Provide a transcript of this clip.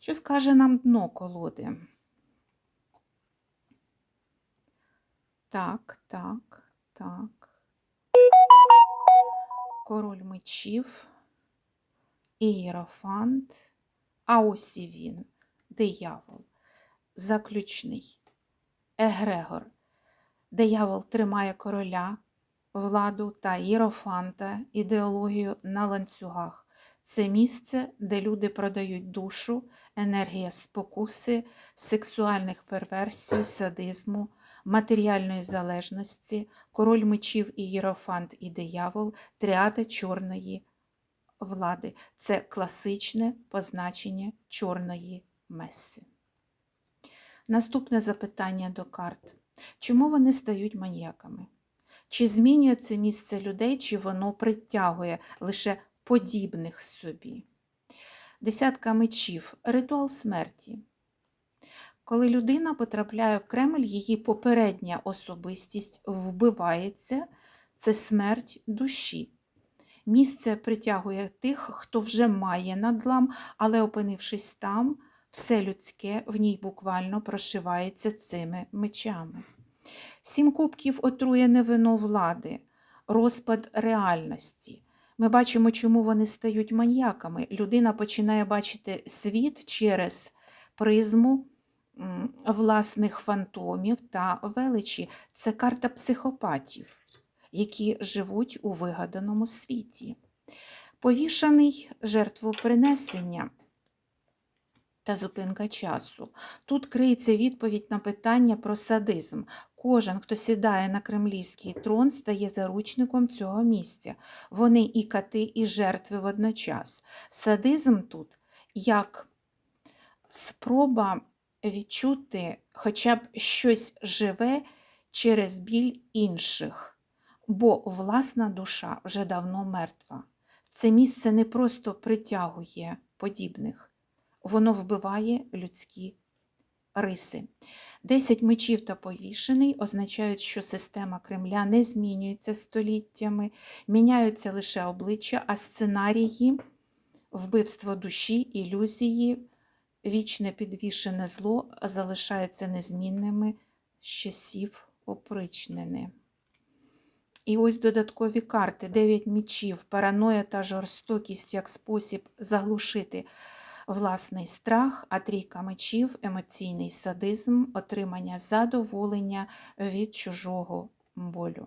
Що скаже нам дно колоди? Так, так, так. Король мечів, ієрофант, а ось і він, диявол, заключний, егрегор. Диявол тримає короля, владу та ієрофанта, ідеологію на ланцюгах. Це місце, де люди продають душу, енергія спокуси, сексуальних перверсій, садизму, матеріальної залежності, король мечів і єрофант і диявол, тріада чорної влади. Це класичне позначення чорної меси. Наступне запитання до карт. Чому вони стають маніяками? Чи змінює це місце людей, чи воно притягує лише подібних собі? Десятка мечів ритуал смерті. Коли людина потрапляє в Кремль, її попередня особистість вбивається, це смерть душі. Місце притягує тих, хто вже має надлам, але, опинившись там, все людське в ній буквально прошивається цими мечами. Сім кубків отруєне вино влади, розпад реальності. Ми бачимо, чому вони стають маньяками. Людина починає бачити світ через призму власних фантомів та величі. Це карта психопатів, які живуть у вигаданому світі. Повішаний жертвопринесення та зупинка часу. Тут криється відповідь на питання про садизм. Кожен, хто сідає на кремлівський трон, стає заручником цього місця. Вони і кати, і жертви водночас. Садизм тут як спроба відчути хоча б щось живе через біль інших, бо власна душа вже давно мертва. Це місце не просто притягує подібних, воно вбиває людські риси. Десять мечів та повішений означають, що система Кремля не змінюється століттями, міняються лише обличчя, а сценарії, вбивство душі, ілюзії, вічне підвішене зло залишаються незмінними з часів опричнини. І ось додаткові карти: дев'ять мічів, параноя та жорстокість як спосіб заглушити власний страх, а трійка мечів, емоційний садизм, отримання задоволення від чужого болю.